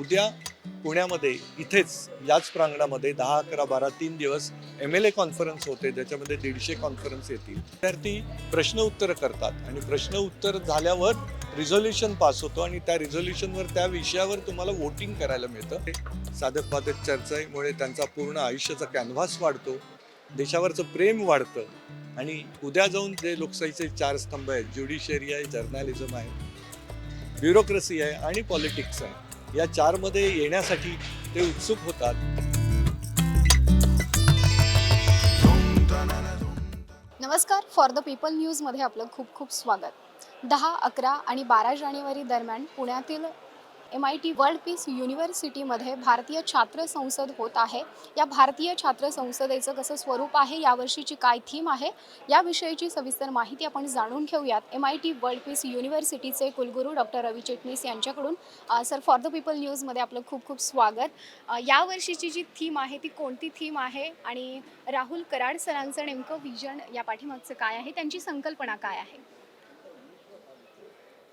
उद्या पुण्यामध्ये इथेच याच प्रांगणामध्ये दहा अकरा बारा तीन दिवस एम एल ए कॉन्फरन्स होते ज्याच्यामध्ये दीडशे कॉन्फरन्स येतील. विद्यार्थी प्रश्न उत्तर करतात आणि प्रश्न उत्तर झाल्यावर रिझोल्युशन पास होतो आणि त्या रिझोल्युशनवर त्या विषयावर तुम्हाला वोटिंग करायला मिळतं. साधक बाधक चर्चेमुळे त्यांचा पूर्ण आयुष्याचा कॅनव्हास वाढतो देशावरचं प्रेम वाढतं आणि उद्या जाऊन जे लोकशाहीचे चार स्तंभ आहेत ज्युडिशियरी आहे जर्नालिझम आहे ब्युरोक्रेसी आहे आणि पॉलिटिक्स आहे. या चारमध्ये येण्यासाठी ते उत्सुक होतात. नमस्कार फॉर द पीपल न्यूजमध्ये आपलं खूप खूप स्वागत. दहा अकरा आणि बारा जानेवारी दरम्यान पुण्यातील M I T world peace युनिव्हर्सिटीमध्ये Bharatiya Chhatra संसद होत आहे. या भारतीय छात्र संसदेचं कसं स्वरूप आहे यावर्षीची काय थीम आहे याविषयीची सविस्तर माहिती आपण जाणून घेऊयात. M I T world peace युनिव्हर्सिटीचे कुलगुरू डॉक्टर रवी चिटणीस यांच्याकडून. सर फॉर द पीपल न्यूजमध्ये आपलं खूप खूप स्वागत. यावर्षीची जी थीम आहे ती कोणती थीम आहे आणि राहुल कराड सरांचं नेमकं विजन या पाठीमागचं काय आहे त्यांची संकल्पना काय आहे?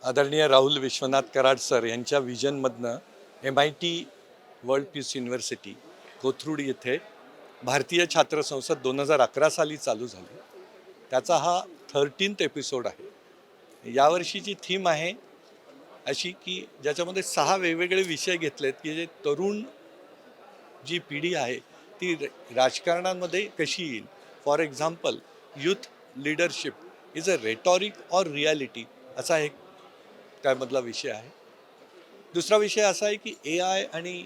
आदरणीय राहुल विश्वनाथ कराड सर यांच्या विजनमधनं M I T world peace university Kothrud येथे भारतीय छात्र संसद दोन हजार अकरा साली चालू झाली. त्याचा हा थर्टीन्थ एपिसोड आहे. यावर्षीची थीम आहे अशी की ज्याच्यामध्ये सहा वेगवेगळे विषय घेतलेत की जे तरुण जी पिढी आहे ती राजकारणांमध्ये राजकारणामध्ये कशी येईल? For example youth leadership is a rhetoric or reality असा एक त्यामधला विषय आहे. दुसरा विषय असा आहे की ए आय आणि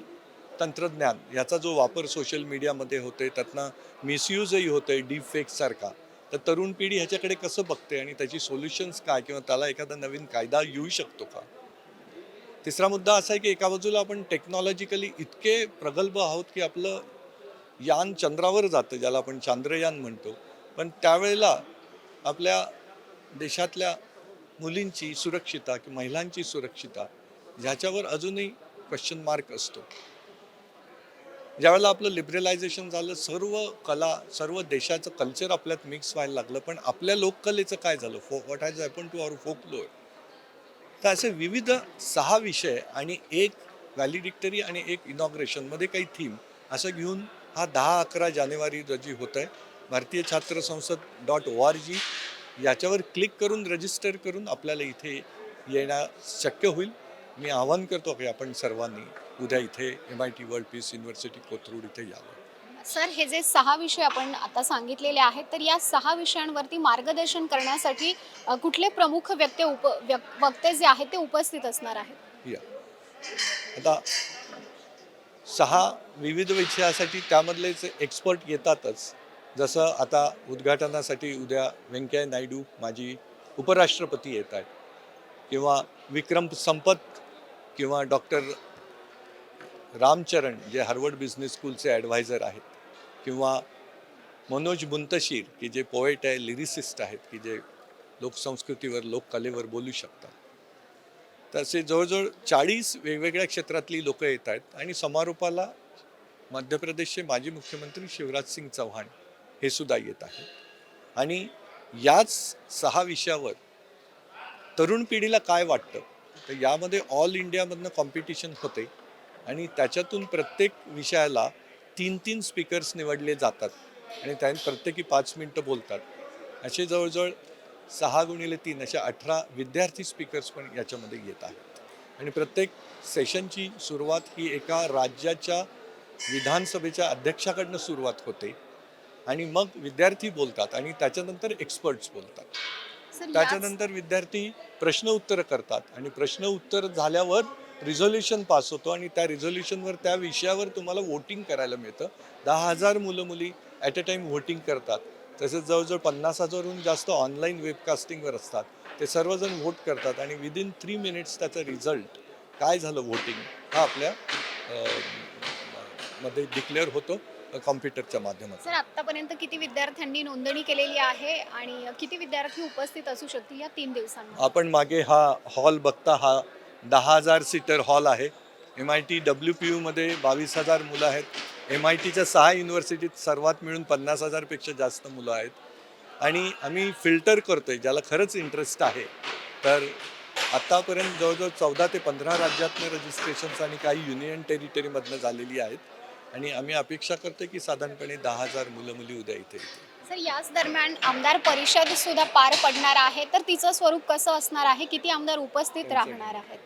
तंत्रज्ञान याचा जो वापर सोशल मीडियामध्ये होते त्यातनं मिसयूजही होते डीप फेक्ससारखा तर तरुण पिढी ह्याच्याकडे कसं बघते आणि त्याची सोल्युशन्स काय किंवा त्याला एखादा नवीन कायदा येऊ शकतो का? तिसरा मुद्दा असा आहे की एका बाजूला आपण टेक्नॉलॉजिकली इतके प्रगल्भ आहोत की आपलं यान चंद्रावर जातं ज्याला आपण चांद्रयान म्हणतो. पण त्यावेळेला आपल्या देशातल्या मुलींची सुरक्षिता की महिलांची सुरक्षिता ह्याच्यावर अजूनही क्वेश्चन मार्क असतो. ज्यावेळेला आपलं लिबरलायझेशन झालं सर्व कला सर्व देशाचं कल्चर आपल्यात मिक्स व्हायला लागलं पण आपल्या लोककलेचं काय झालं? For what has happen to our folklore तर असे विविध सहा विषय आणि एक व्हॅलिडिक्टरी आणि एक इनॉग्रेशनमध्ये काही थीम असं घेऊन हा दहा अकरा जानेवारी रोजी होत आहे भारतीय छात्र संसद डॉट ओ आर जी याच्यावर क्लिक करून रजिस्टर करून आपल्याला इथे येणं शक्य होईल. मी आवाहन करतो की आपण सर्वांनी उद्या इथे M I T world peace university Kothrud इथे यावं. सर हे जे सहा विषय आपण आता सांगितलेले आहेत तर या सहा विषयांवरती मार्गदर्शन करण्यासाठी कुठले प्रमुख व्यक्ती उप वक्ते जे आहेत ते उपस्थित असणार आहेत? या. आता सहा विविध विषयासाठी त्यामधलेच एक्सपर्ट येतातच जसं आता उद्घाटनासाठी उद्या व्यंकय्या नायडू माजी उपराष्ट्रपती येत आहेत किंवा विक्रम संपत किंवा डॉक्टर रामचरण जे हार्वर्ड बिझनेस स्कूलचे ॲडवायझर आहेत किंवा मनोज मुंतशीर की जे पोएट आहे लिरिसिस्ट आहेत की जे लोकसंस्कृतीवर लोककलेवर बोलू शकतात. तसे जवळजवळ चाळीस वेगवेगळ्या क्षेत्रातली लोकं येत आहेत आणि समारोपाला मध्य प्रदेशचे माजी मुख्यमंत्री शिवराज सिंग चौहान हे सुद्धा येत आहे. आणि याच सहा विषयावर तरुण पिढीला काय वाटतं? तर यामध्ये ऑल इंडियामधनं कॉम्पिटिशन होते. आणि त्याच्यातून प्रत्येक विषयाला तीन तीन स्पीकर्स निवडले जातात. आणि त्या प्रत्येकी पाच मिनटं बोलतात. असे जवळजवळ सहा गुणिले तीन अशा अठरा विद्यार्थी स्पीकर्स पण याच्यामध्ये येत आहेत. आणि प्रत्येक सेशनची सुरुवात ही एका राज्याच्या विधानसभेच्या अध्यक्षाकडनं सुरुवात होते. आणि मग विद्यार्थी बोलतात आणि त्याच्यानंतर एक्सपर्ट्स बोलतात. त्याच्यानंतर विद्यार्थी प्रश्न उत्तर करतात आणि प्रश्न उत्तर झाल्यावर रिझोल्युशन पास होतो आणि त्या रिझोल्युशनवर त्या विषयावर तुम्हाला वोटिंग करायला मिळतं. दहा हजार मुलं मुली ॲट अ टाईम व्होटिंग करतात. तसेच जवळजवळ पन्नास हजारहून जास्त ऑनलाईन वेबकास्टिंगवर असतात. ते सर्वजण व्होट करतात आणि विदिन थ्री मिनिट्स त्याचा रिझल्ट काय झालं व्होटिंग हा आपल्या मध्ये डिक्लेअर होतो कॉम्प्युटरच्या माध्यमातून. सर आतापर्यंत किती विद्यार्थ्यांनी नोंदणी केलेली आहे आणि किती विद्यार्थी उपस्थित असू शकतील या तीन दिवसांमध्ये? आपण मागे हा हॉल बघता हा दहा हजार सीटर हॉल आहे. M I T W P यूमध्ये बावीस हजार मुलं आहेत. एम आय टीच्या सहा युनिव्हर्सिटीत सर्वात मिळून पन्नास हजारपेक्षा जास्त मुलं आहेत. आणि आम्ही फिल्टर करतोय ज्याला खरंच इंटरेस्ट आहे. तर आत्तापर्यंत जवळजवळ चौदा ते पंधरा राज्यातनं रजिस्ट्रेशन्स आणि काही युनियन टेरिटरीमधनं झालेली आहेत. आणि आम्ही अपेक्षा करतो की साधारणपणे दहा हजार मुलं मुली उद्या इथे सर याच दरम्यान आमदार परिषद सुद्धा पार पडणार आहे. तर तिचं स्वरूप कसं असणार आहे? किती आमदार उपस्थित राहणार आहेत?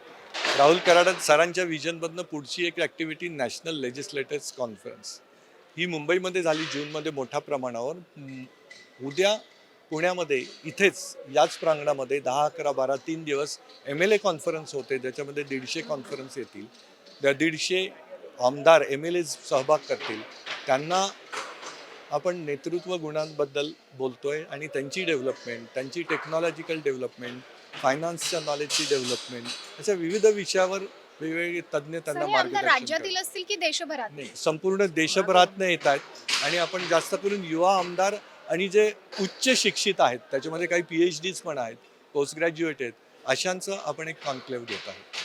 राहुल कराड सरांच्या विजनमधनं पुढची एक ॲक्टिव्हिटी नॅशनल लेजिस्लेटर्स कॉन्फरन्स ही मुंबईमध्ये झाली जूनमध्ये मोठ्या प्रमाणावर. उद्या पुण्यामध्ये इथेच याच प्रांगणामध्ये दहा अकरा बारा तीन दिवस एम एल ए कॉन्फरन्स होते ज्याच्यामध्ये दीडशे कॉन्फरन्स येतील. त्या दीडशे आमदार एम एल ए सहभाग करतील त्यांना आपण नेतृत्व गुणांबद्दल बोलतोय आणि त्यांची डेव्हलपमेंट त्यांची टेक्नॉलॉजिकल डेव्हलपमेंट फायनान्सच्या नॉलेजची डेव्हलपमेंट अशा विविध विषयावर वेगवेगळे तज्ज्ञ त्यांना मार्गदर्शन राज्यातील. असतील की देशभरात? नाही संपूर्ण देशभरातनं येत आहेत आणि आपण जास्त करून युवा आमदार आणि जे उच्च शिक्षित आहेत त्याच्यामध्ये काही पी एच डीज पण आहेत पोस्ट ग्रॅज्युएट आहेत अशांचं आपण एक कॉन्क्लेव्ह घेत आहोत.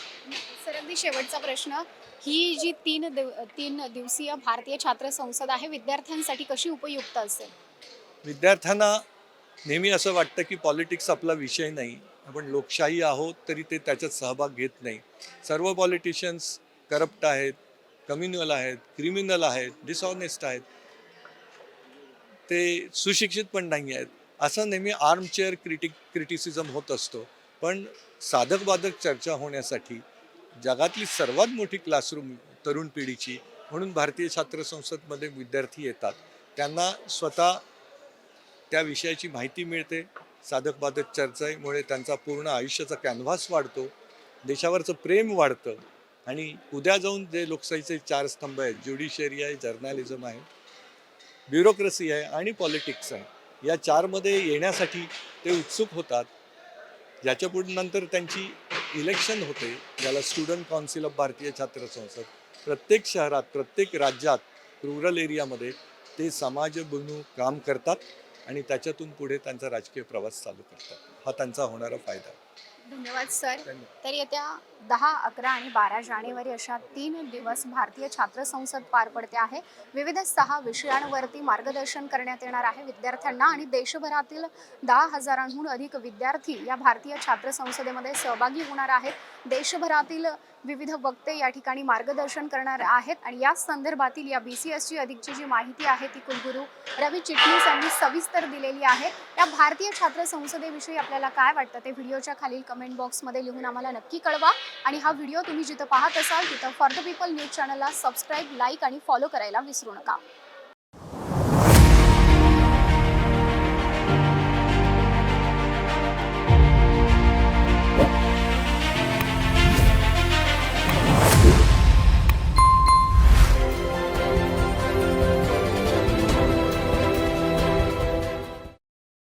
सर अगदी शेवटचा प्रश्न. ही जी तीन दिव तीन दिवसीय भारतीय छात्र संसद आहे विद्यार्थ्यांसाठी कशी उपयुक्त असेल? विद्यार्थ्यांना नेहमी असं वाटतं की पॉलिटिक्स आपला विषय नाही. आपण लोकशाही आहोत तरी ते त्याच्यात सहभाग घेत नाही. सर्व पॉलिटिशियन्स करप्ट आहेत कम्युनल आहेत क्रिमिनल आहेत डिसऑनेस्ट आहेत. ते सुशिक्षित पण नाही आहेत. असं नेहमी आर्मचेअर क्रिटिक क्रिटिसिझम होत असतो. पण साधक बाधक चर्चा होण्यासाठी जगातली सर्वात मोठी क्लासरूम तरुण पिढीची म्हणून भारतीय छात्र संसदमध्ये विद्यार्थी येतात. त्यांना स्वतः त्या विषयाची माहिती मिळते. साधक बाधक चर्चेमुळे त्यांचा पूर्ण आयुष्याचा कॅनव्हास वाढतो. देशावरचं प्रेम वाढतं. आणि उद्या जाऊन जे लोकशाहीचे चार स्तंभ आहेत ज्युडिशियरी आहे जर्नालिझम आहे ब्युरोक्रेसी आहे आणि पॉलिटिक्स आहे या चारमध्ये येण्यासाठी ते उत्सुक होतात. ज्याच्या पुढे नंतर त्यांची इलेक्शन होते ज्याला स्टुडंट काउन्सिल ऑफ भारतीय छात्र संसद प्रत्येक शहरात प्रत्येक राज्यात रुरल एरियामध्ये ते समाजबनू काम करतात आणि त्याच्यातून पुढे त्यांचा राजकीय प्रवास चालू करतात हा त्यांचा होणारा फायदा आहे. धन्यवाद सर. तर येत्या दहा अकरा आणि बारा जानेवारी अशा तीन दिवस भारतीय छात्र संसद पार पडते आहे. विविध सहा विषयांवरती मार्गदर्शन करण्यात येणार आहे. विद्यार्थ्यांना आणि देशभरातील दहा हजारांहून अधिक विद्यार्थी या भारतीय छात्र संसदेमध्ये सहभागी होणार आहेत. देशभरातील विविध वक्ते या ठिकाणी मार्गदर्शन करणार आहेत आणि या संदर्भातील या बी सी एसची अधिकची जी माहिती आहे ती कुलगुरू रवी चिटणीस यांनी सविस्तर दिलेली आहे. या भारतीय छात्र संसदेविषयी आपल्याला काय वाटतं ते व्हिडिओच्या खालील कमेंट बॉक्समध्ये लिहून आम्हाला नक्की कळवा. आणि हा व्हिडिओ तुम्ही जिथं पाहत असाल तिथं फॉर द पीपल न्यूज चॅनलला सबस्क्राईब लाईक आणि फॉलो करायला विसरू नका.